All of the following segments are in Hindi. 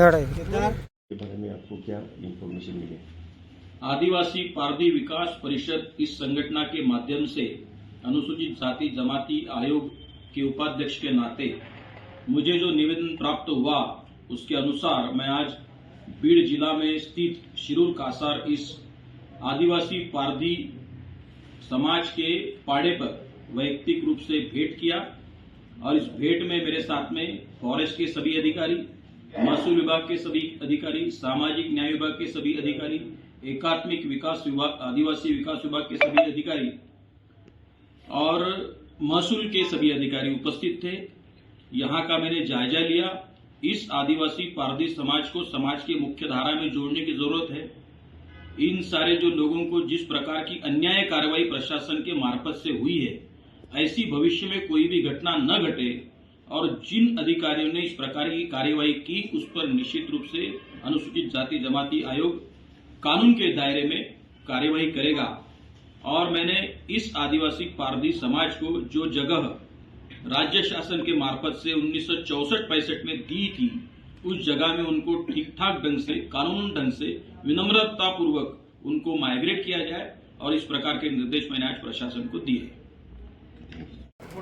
थर्ड के बारे में आपको क्या इन्फॉर्मेशन मिली आदिवासी पारधी विकास परिषद इस संगठना के माध्यम से अनुसूचित जाति जमाती आयोग के उपाध्यक्ष के नाते मुझे जो निवेदन प्राप्त हुआ, उसके अनुसार मैं आज बीड़ जिला में स्थित शिरूर कासार इस आदिवासी पारधी समाज के पाड़े पर वैयक्तिक रूप से भेंट किया। और इस भेंट में मेरे साथ में फॉरेस्ट के सभी अधिकारी, महसूल विभाग के सभी अधिकारी, सामाजिक न्याय विभाग के सभी अधिकारी, एकात्मिक विकास विभाग, आदिवासी विकास विभाग के सभी अधिकारी और महसूल के सभी अधिकारी उपस्थित थे। यहाँ का मैंने जायजा लिया। इस आदिवासी पारधी समाज को समाज के मुख्य धारा में जोड़ने की ज़रूरत है। इन सारे जो लोगों को जिस प्रकार की अन्याय कार्रवाई प्रशासन के मार्फत से हुई है ऐसी भविष्य में कोई भी घटना न घटे और जिन अधिकारियों ने इस प्रकार की कार्यवाही की, उस पर निश्चित रूप से अनुसूचित जाति जमाती आयोग कानून के दायरे में कार्यवाही करेगा। और मैंने इस आदिवासी पारधी समाज को जो जगह राज्य शासन के मार्फत से उन्नीस सौ पैंसठ में दी थी, उस जगह में उनको ठीक ठाक ढंग से, कानून ढंग से विनम्रता पूर्वक उनको माइग्रेट किया जाए और इस प्रकार के निर्देश मैंने आज प्रशासन को दिए।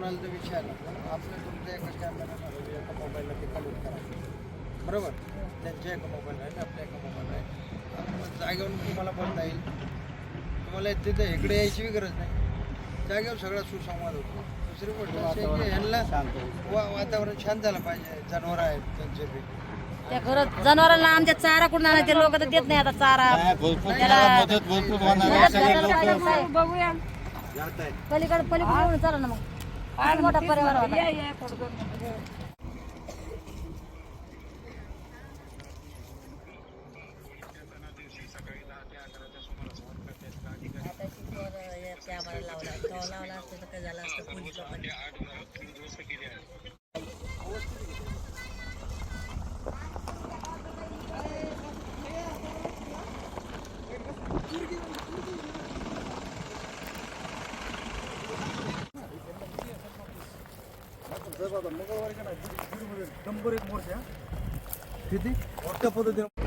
कोणाला तर तर आपल्या तुमच्या एका कॅमेरा एका मोबाईलला ते कलेक्ट करायचं बरोबर? त्यांच्या एका मोबाईल आहे आपल्या एका मोबाईल आहे जागेवरून तुम्हाला बोलता येईल. तुम्हाला तिथे इकडे यायची गरज नाही. जागेवर सगळा सुसंवाद होतो. दुसरी गोष्ट अशी आहे की ह्यांना वा वातावरण शांत झालं पाहिजे. जनावर आहेत त्यांचे बी. त्या जनावरांना आमच्या चारा कुठून आणायचे ते लोक तर देत नाही आता चारा. त्याला मदत साहेब. पलीकडे पलीकडे चला ना मग. मोठा परिवार होता आम्हाला लावला मंगळवारी का नाही शंभर एक मोर्चा किती मोठ्या पद्धतीने